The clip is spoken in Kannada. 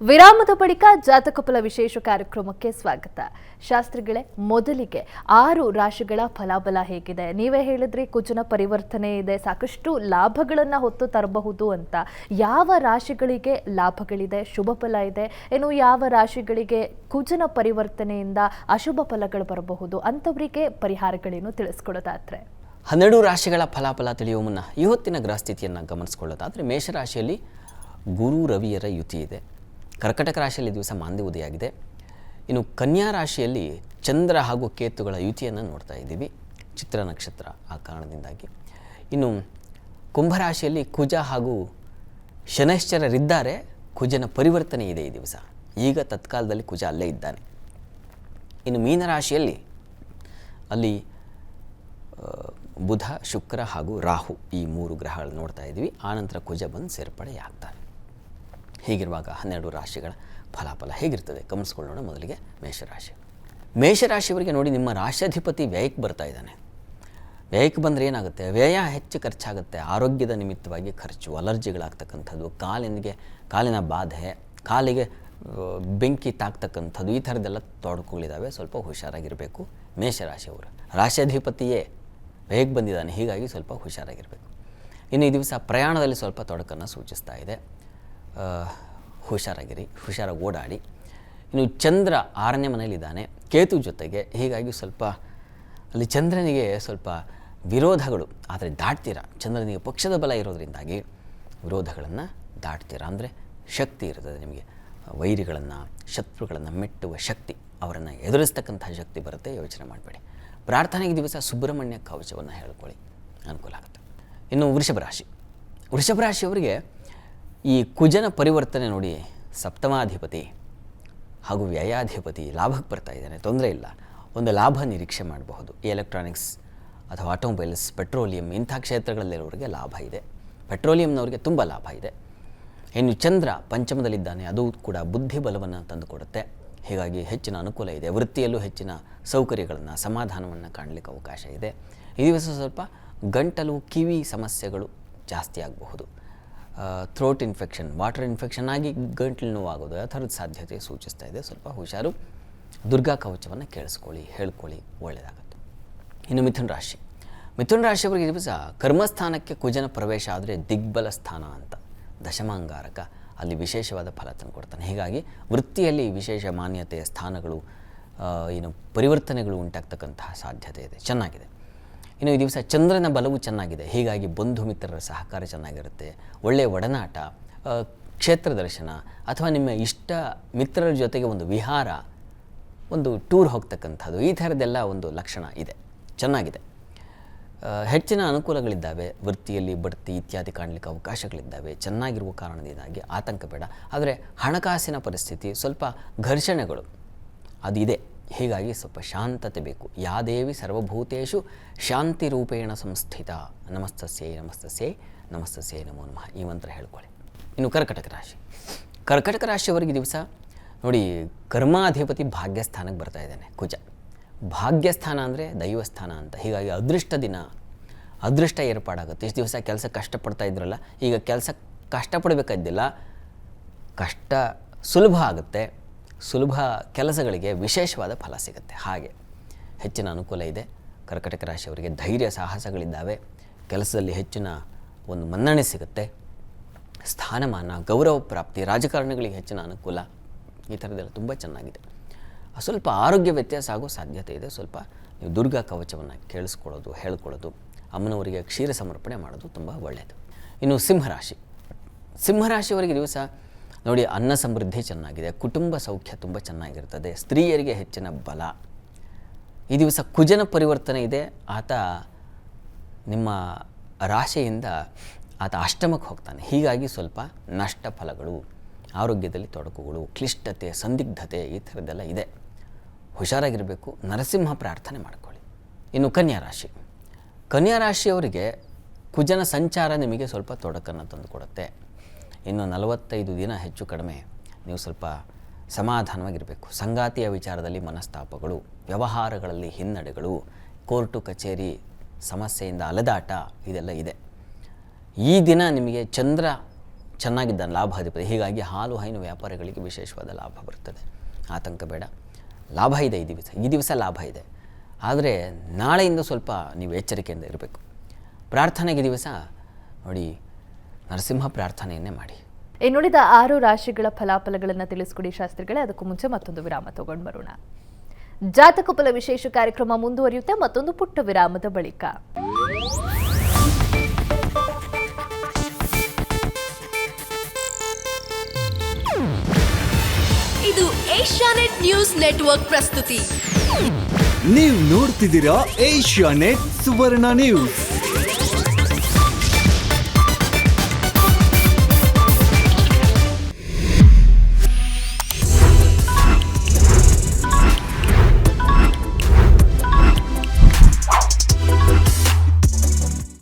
ವಿರಾಮದ ಬಳಿಕ ಜಾತಕ ಫಲ ವಿಶೇಷ ಕಾರ್ಯಕ್ರಮಕ್ಕೆ ಸ್ವಾಗತ. ಶಾಸ್ತ್ರಿಗಳೇ, ಮೊದಲಿಗೆ ಆರು ರಾಶಿಗಳ ಫಲಾಬಲ ಹೇಗಿದೆ? ನೀವೇ ಹೇಳಿದ್ರಿ, ಕುಜನ ಪರಿವರ್ತನೆ ಇದೆ. ಸಾಕಷ್ಟು ಲಾಭಗಳನ್ನು ಹೊತ್ತು ತರಬಹುದು ಅಂತ. ಯಾವ ರಾಶಿಗಳಿಗೆ ಲಾಭಗಳಿದೆ, ಶುಭ ಫಲ ಇದೆ? ಏನು ಯಾವ ರಾಶಿಗಳಿಗೆ ಕುಜನ ಪರಿವರ್ತನೆಯಿಂದ ಅಶುಭ ಫಲಗಳು ಬರಬಹುದು? ಅಂಥವರಿಗೆ ಪರಿಹಾರಗಳೇನು ತಿಳಿಸ್ಕೊಡೋದಾದ್ರೆ? ಹನ್ನೆರಡು ರಾಶಿಗಳ ಫಲಾಫಲ ತಿಳಿಯುವ ಮುನ್ನ ಇವತ್ತಿನ ಗ್ರಹಸ್ಥಿತಿಯನ್ನು ಗಮನಿಸ್ಕೊಳ್ಳೋದಾದರೆ ಮೇಷರಾಶಿಯಲ್ಲಿ ಗುರು ರವಿಯರ ಯುತಿ ಇದೆ. ಕರ್ಕಟಕ ರಾಶಿಯಲ್ಲಿ ದಿವಸ ಮಾಂದಿ ಉದಯಾಗಿದೆ ಇನ್ನು ಕನ್ಯಾ ರಾಶಿಯಲ್ಲಿ ಚಂದ್ರ ಹಾಗೂ ಕೇತುಗಳ ಯುತಿಯನ್ನು ನೋಡ್ತಾ ಇದ್ದೀವಿ. ಚಿತ್ರ ನಕ್ಷತ್ರ ಆ ಕಾರಣದಿಂದಾಗಿ. ಇನ್ನು ಕುಂಭರಾಶಿಯಲ್ಲಿ ಕುಜ ಹಾಗೂ ಶನೈಶ್ಚರರಿದ್ದಾರೆ. ಕುಜನ ಪರಿವರ್ತನೆ ಇದೆ ಈ ದಿವಸ. ಈಗ ತತ್ಕಾಲದಲ್ಲಿ ಕುಜ ಅಲ್ಲೇ ಇದ್ದಾನೆ. ಇನ್ನು ಮೀನರಾಶಿಯಲ್ಲಿ ಅಲ್ಲಿ ಬುಧ, ಶುಕ್ರ ಹಾಗೂ ರಾಹು ಈ ಮೂರು ಗ್ರಹಗಳನ್ನು ನೋಡ್ತಾ ಇದ್ದೀವಿ. ಆನಂತರ ಕುಜ ಬಂದು ಸೇರ್ಪಡೆಯಾಗ್ತಾನೆ. ಹೀಗಿರುವಾಗ ಹನ್ನೆರಡು ರಾಶಿಗಳ ಫಲಾಫಲ ಹೇಗಿರ್ತದೆ? ಗಮನಿಸ್ಕೊಳ್ಳೋಣ ಮೊದಲಿಗೆ ಮೇಷರಾಶಿ. ಮೇಷರಾಶಿಯವರಿಗೆ ನೋಡಿ ನಿಮ್ಮ ರಾಶ್ಯಾಧಿಪತಿ ವ್ಯಯಕ್ಕೆ ಬರ್ತಾ ಇದ್ದಾನೆ. ವ್ಯಯಕ್ಕೆ ಬಂದರೆ ಏನಾಗುತ್ತೆ? ವ್ಯಯ ಹೆಚ್ಚು ಖರ್ಚಾಗುತ್ತೆ. ಆರೋಗ್ಯದ ನಿಮಿತ್ತವಾಗಿ ಖರ್ಚು, ಅಲರ್ಜಿಗಳಾಗ್ತಕ್ಕಂಥದ್ದು, ಕಾಲಿನಿಗೆ, ಕಾಲಿನ ಬಾಧೆ, ಕಾಲಿಗೆ ಬೆಂಕಿ ತಾಕ್ತಕ್ಕಂಥದ್ದು, ಈ ಥರದ್ದೆಲ್ಲ ತೊಡಕುಗಳಿದ್ದಾವೆ. ಸ್ವಲ್ಪ ಹುಷಾರಾಗಿರಬೇಕು ಮೇಷರಾಶಿಯವರು. ರಾಶ್ಯಾಧಿಪತಿಯೇ ವ್ಯಯಕ್ಕೆ ಬಂದಿದ್ದಾನೆ. ಹೀಗಾಗಿ ಸ್ವಲ್ಪ ಹುಷಾರಾಗಿರಬೇಕು. ಇನ್ನು ಈ ದಿವಸ ಪ್ರಯಾಣದಲ್ಲಿ ಸ್ವಲ್ಪ ತೊಡಕನ್ನು ಸೂಚಿಸ್ತಾ ಇದೆ. ಹುಷಾರಾಗಿರಿ, ಹುಷಾರಾಗಿ ಓಡಾಡಿ. ಇನ್ನು ಚಂದ್ರ ಆರನೇ ಮನೆಯಲ್ಲಿದ್ದಾನೆ. ಕೇತು ಜೊತೆಗೆ ಹೀಗಾಗಿ ಸ್ವಲ್ಪ ಅಲ್ಲಿ ಚಂದ್ರನಿಗೆ ಸ್ವಲ್ಪ ವಿರೋಧಗಳು, ಆದರೆ ದಾಟ್ತೀರ? ಚಂದ್ರನಿಗೆ ಪಕ್ಷದ ಬಲ ಇರೋದರಿಂದಾಗಿ ವಿರೋಧಗಳನ್ನು ದಾಟ್ತೀರ? ಅಂದರೆ ಶಕ್ತಿ ಇರ್ತದೆ ನಿಮಗೆ. ವೈರಿಗಳನ್ನು, ಶತ್ರುಗಳನ್ನು ಮೆಟ್ಟುವ ಶಕ್ತಿ, ಅವರನ್ನು ಎದುರಿಸ್ತಕ್ಕಂಥ ಶಕ್ತಿ ಬರುತ್ತೆ, ಯೋಚನೆ ಮಾಡಬೇಡಿ. ಪ್ರಾರ್ಥನೆಗೆ ದಿವಸ ಸುಬ್ರಹ್ಮಣ್ಯ ಕವಚವನ್ನು ಹೇಳ್ಕೊಳ್ಳಿ. ಅನುಕೂಲ ಆಗುತ್ತೆ. ಇನ್ನು ವೃಷಭ ರಾಶಿ. ವೃಷಭ ರಾಶಿಯವರಿಗೆ ಈ ಕುಜನ ಪರಿವರ್ತನೆ ನೋಡಿ ಸಪ್ತಮಾಧಿಪತಿ ಹಾಗೂ ವ್ಯಯಾಧಿಪತಿ ಲಾಭಕ್ಕೆ ಬರ್ತಾ ಇದ್ದಾನೆ. ತೊಂದರೆ ಇಲ್ಲ. ಒಂದು ಲಾಭ ನಿರೀಕ್ಷೆ ಮಾಡಬಹುದು. ಈ ಎಲೆಕ್ಟ್ರಾನಿಕ್ಸ್ ಅಥವಾ ಆಟೋಮೊಬೈಲ್ಸ್ ಪೆಟ್ರೋಲಿಯಂ ಇಂಥ ಕ್ಷೇತ್ರಗಳಲ್ಲಿರೋರಿಗೆ ಲಾಭ ಇದೆ. ಪೆಟ್ರೋಲಿಯಂನವರಿಗೆ ತುಂಬ ಲಾಭ ಇದೆ. ಇನ್ನು ಚಂದ್ರ ಪಂಚಮದಲ್ಲಿದ್ದಾನೆ. ಅದು ಕೂಡ ಬುದ್ಧಿ ಬಲವನ್ನು ತಂದುಕೊಡುತ್ತೆ. ಹೀಗಾಗಿ ಹೆಚ್ಚಿನ ಅನುಕೂಲ ಇದೆ. ವೃತ್ತಿಯಲ್ಲೂ ಹೆಚ್ಚಿನ ಸೌಕರ್ಯಗಳನ್ನು, ಸಮಾಧಾನವನ್ನು ಕಾಣಲಿಕ್ಕೆ ಅವಕಾಶ ಇದೆ. ಈ ದಿವಸ ಸ್ವಲ್ಪ ಗಂಟಲು ಕಿವಿ ಸಮಸ್ಯೆಗಳು ಜಾಸ್ತಿ ಆಗಬಹುದು. ಥ್ರೋಟ್ ಇನ್ಫೆಕ್ಷನ್, ವಾಟರ್ ಇನ್ಫೆಕ್ಷನ್ ಆಗಿ ಗಂಟಲು ನೋವಾಗೋದು ಆ ಥರದ ಸಾಧ್ಯತೆ ಸೂಚಿಸ್ತಾ ಇದೆ. ಸ್ವಲ್ಪ ಹುಷಾರು. ದುರ್ಗಾ ಕವಚವನ್ನು ಕೇಳಿಸ್ಕೊಳ್ಳಿ, ಹೇಳ್ಕೊಳ್ಳಿ, ಒಳ್ಳೆಯದಾಗುತ್ತೆ. ಇನ್ನು ಮಿಥುನ್ ರಾಶಿ. ಮಿಥುನ್ ರಾಶಿಯವರಿಗೆ ದಿವಸ ಕರ್ಮಸ್ಥಾನಕ್ಕೆ ಕುಜನ ಪ್ರವೇಶ ಆದರೆ ದಿಗ್ಬಲ ಸ್ಥಾನ ಅಂತ. ದಶಮಾಂಗಾರಕ, ಅಲ್ಲಿ ವಿಶೇಷವಾದ ಫಲ ತಂದುಕೊಡ್ತಾನೆ ಹೀಗಾಗಿ ವೃತ್ತಿಯಲ್ಲಿ ವಿಶೇಷ ಮಾನ್ಯತೆಯ ಸ್ಥಾನಗಳು ಏನು ಪರಿವರ್ತನೆಗಳು ಉಂಟಾಗ್ತಕ್ಕಂತಹ ಸಾಧ್ಯತೆ ಇದೆ. ಚೆನ್ನಾಗಿದೆ. ಇನ್ನು ಈ ದಿವಸ ಚಂದ್ರನ ಬಲವು ಚೆನ್ನಾಗಿದೆ. ಹೀಗಾಗಿ ಬಂಧು ಮಿತ್ರರ ಸಹಕಾರ ಚೆನ್ನಾಗಿರುತ್ತೆ. ಒಳ್ಳೆಯ ಒಡನಾಟ ಕ್ಷೇತ್ರ ದರ್ಶನ ಅಥವಾ ನಿಮ್ಮ ಇಷ್ಟ ಮಿತ್ರರ ಜೊತೆಗೆ ಒಂದು ವಿಹಾರ, ಒಂದು ಟೂರ್ ಹೋಗ್ತಕ್ಕಂಥದ್ದು ಈ ಥರದ್ದೆಲ್ಲ ಒಂದು ಲಕ್ಷಣ ಇದೆ. ಚೆನ್ನಾಗಿದೆ. ಹೆಚ್ಚಿನ ಅನುಕೂಲಗಳಿದ್ದಾವೆ. ವೃತ್ತಿಯಲ್ಲಿ ಬಡ್ತಿ ಇತ್ಯಾದಿ ಕಾಣಲಿಕ್ಕೆ ಅವಕಾಶಗಳಿದ್ದಾವೆ. ಚೆನ್ನಾಗಿರುವ ಕಾರಣದಿಂದಾಗಿ ಆತಂಕ ಬೇಡ. ಆದರೆ ಹಣಕಾಸಿನ ಪರಿಸ್ಥಿತಿ ಸ್ವಲ್ಪ ಘರ್ಷಣೆಗಳು. ಅದು ಇದೆ. ಹೀಗಾಗಿ ಸ್ವಲ್ಪ ಶಾಂತತೆ ಬೇಕು. ಯಾದೇವಿ ಸರ್ವಭೂತೇಶು ಶಾಂತಿ ರೂಪೇಣ ಸಂಸ್ಥಿತ. ನಮಸ್ತಸ್ಯೇ ನಮಸ್ತಸ್ಯೇ ನಮಸ್ತಸ್ಯೇ ನಮೋ ನಮಃ. ಈ ಮಂತ್ರ ಹೇಳ್ಕೊಳ್ಳಿ. ಇನ್ನು ಕರ್ಕಟಕ ರಾಶಿ. ಕರ್ಕಟಕ ರಾಶಿಯವರಿಗೆ ದಿವಸ ನೋಡಿ ಕರ್ಮಾಧಿಪತಿ ಭಾಗ್ಯಸ್ಥಾನಕ್ಕೆ ಬರ್ತಾ ಇದ್ದಾನೆ ಕುಜ. ಭಾಗ್ಯಸ್ಥಾನ ಅಂದರೆ ದೈವಸ್ಥಾನ ಅಂತ. ಹೀಗಾಗಿ ಅದೃಷ್ಟ ದಿನ, ಅದೃಷ್ಟ ಏರ್ಪಾಡಾಗುತ್ತೆ. ಇಷ್ಟು ದಿವಸ ಕೆಲಸ ಕಷ್ಟಪಡ್ತಾ ಇದ್ರಲ್ಲ, ಈಗ ಕೆಲಸ ಕಷ್ಟಪಡಬೇಕಾದ್ದಿಲ್ಲ ಕಷ್ಟ ಸುಲಭ ಆಗುತ್ತೆ. ಸುಲಭ ಕೆಲಸಗಳಿಗೆ ವಿಶೇಷವಾದ ಫಲ ಸಿಗುತ್ತೆ. ಹಾಗೆ ಹೆಚ್ಚಿನ ಅನುಕೂಲ ಇದೆ. ಕರ್ಕಟಕ ರಾಶಿಯವರಿಗೆ ಧೈರ್ಯ, ಸಾಹಸಗಳಿದ್ದಾವೆ. ಕೆಲಸದಲ್ಲಿ ಹೆಚ್ಚಿನ ಒಂದು ಮನ್ನಣೆ ಸಿಗುತ್ತೆ. ಸ್ಥಾನಮಾನ, ಗೌರವ ಪ್ರಾಪ್ತಿ, ರಾಜಕಾರಣಿಗಳಿಗೆ ಹೆಚ್ಚಿನ ಅನುಕೂಲ ಈ ಥರದ್ದೆಲ್ಲ ತುಂಬ ಚೆನ್ನಾಗಿದೆ. ಸ್ವಲ್ಪ ಆರೋಗ್ಯ ವ್ಯತ್ಯಾಸ ಆಗೋ ಸಾಧ್ಯತೆ ಇದೆ. ಸ್ವಲ್ಪ ನೀವು ದುರ್ಗಾ ಕವಚವನ್ನು ಕೇಳಿಸ್ಕೊಳ್ಳೋದು, ಹೇಳ್ಕೊಳ್ಳೋದು, ಅಮ್ಮನವರಿಗೆ ಕ್ಷೀರ ಸಮರ್ಪಣೆ ಮಾಡೋದು ತುಂಬ ಒಳ್ಳೆಯದು. ಇನ್ನು ಸಿಂಹರಾಶಿ. ಸಿಂಹರಾಶಿಯವರಿಗೆ ದಿವಸ ನೋಡಿ, ಅನ್ನ ಸಮೃದ್ಧಿ ಚೆನ್ನಾಗಿದೆ, ಕುಟುಂಬ ಸೌಖ್ಯ ತುಂಬ ಚೆನ್ನಾಗಿರ್ತದೆ, ಸ್ತ್ರೀಯರಿಗೆ ಹೆಚ್ಚಿನ ಬಲ. ಈ ದಿವಸ ಕುಜನ ಪರಿವರ್ತನೆ ಇದೆ. ಆತ ನಿಮ್ಮ ರಾಶಿಯಿಂದ ಆತ ಅಷ್ಟಮಕ್ಕೆ ಹೋಗ್ತಾನೆ. ಹೀಗಾಗಿ ಸ್ವಲ್ಪ ನಷ್ಟ ಫಲಗಳು, ಆರೋಗ್ಯದಲ್ಲಿ ತೊಡಕುಗಳು, ಕ್ಲಿಷ್ಟತೆ, ಸಂದಿಗ್ಧತೆ ಈ ಥರದ್ದೆಲ್ಲ ಇದೆ. ಹುಷಾರಾಗಿರಬೇಕು, ನರಸಿಂಹ ಪ್ರಾರ್ಥನೆ ಮಾಡಿಕೊಳ್ಳಿ. ಇನ್ನು ಕನ್ಯಾ ರಾಶಿ. ಕನ್ಯಾ ರಾಶಿಯವರಿಗೆ ಕುಜನ ಸಂಚಾರ ನಿಮಗೆ ಸ್ವಲ್ಪ ತೊಡಕನ್ನು ತಂದುಕೊಡುತ್ತೆ ಇನ್ನು ನಲವತ್ತೈದು ದಿನ ಹೆಚ್ಚು ಕಡಿಮೆ. ನೀವು ಸ್ವಲ್ಪ ಸಮಾಧಾನವಾಗಿರಬೇಕು. ಸಂಗಾತಿಯ ವಿಚಾರದಲ್ಲಿ ಮನಸ್ತಾಪಗಳು, ವ್ಯವಹಾರಗಳಲ್ಲಿ ಹಿನ್ನಡೆಗಳು, ಕೋರ್ಟು ಕಚೇರಿ ಸಮಸ್ಯೆಯಿಂದ ಅಲೆದಾಟ ಇದೆಲ್ಲ ಇದೆ. ಈ ದಿನ ನಿಮಗೆ ಚಂದ್ರ ಚೆನ್ನಾಗಿದ್ದಾನೆ ಲಾಭಾಧಿಪತಿ ಹೀಗಾಗಿ ಹಾಲು ಹೈನು ವ್ಯಾಪಾರಿಗಳಿಗೆ ವಿಶೇಷವಾದ ಲಾಭ ಬರ್ತದೆ. ಆತಂಕ ಬೇಡ. ಲಾಭ ಇದೆ ಈ ದಿವಸ. ಈ ದಿವಸ ಲಾಭ ಇದೆ. ಆದರೆ ನಾಳೆಯಿಂದ ಸ್ವಲ್ಪ ನೀವು ಎಚ್ಚರಿಕೆಯಿಂದ ಇರಬೇಕು. ಪ್ರಾರ್ಥನೆಗೆ ದಿವಸ ನೋಡಿ ನರಸಿಂಹ ಪ್ರಾರ್ಥನೆಯನ್ನೇ ಮಾಡಿ. ಇನ್ನುಳಿದ ಆರು ರಾಶಿಗಳ ಫಲಾಫಲಗಳನ್ನು ತಿಳಿಸ್ಕೊಡಿ ಶಾಸ್ತ್ರಿಗಳೇ. ಅದಕ್ಕೂ ಮುಂಚೆ ಮತ್ತೊಂದು ವಿರಾಮ ತಗೊಂಡು ಬರೋಣ. ಜಾತಕ ಫಲ ವಿಶೇಷ ಕಾರ್ಯಕ್ರಮ ಮುಂದುವರಿಯುತ್ತೆ. ಮತ್ತೊಂದು ಪುಟ್ಟ ವಿರಾಮದ ಬಳಿಕ. ಇದು ಏಷ್ಯಾನೆಟ್ ನ್ಯೂಸ್ ನೆಟ್ವರ್ಕ್ ಪ್ರಸ್ತುತಿ. ನೀವು ನೋಡ್ತಿದ್ದೀರಾ ಏಷ್ಯಾ ನೆಟ್ ಸುವರ್ಣ ನ್ಯೂಸ್.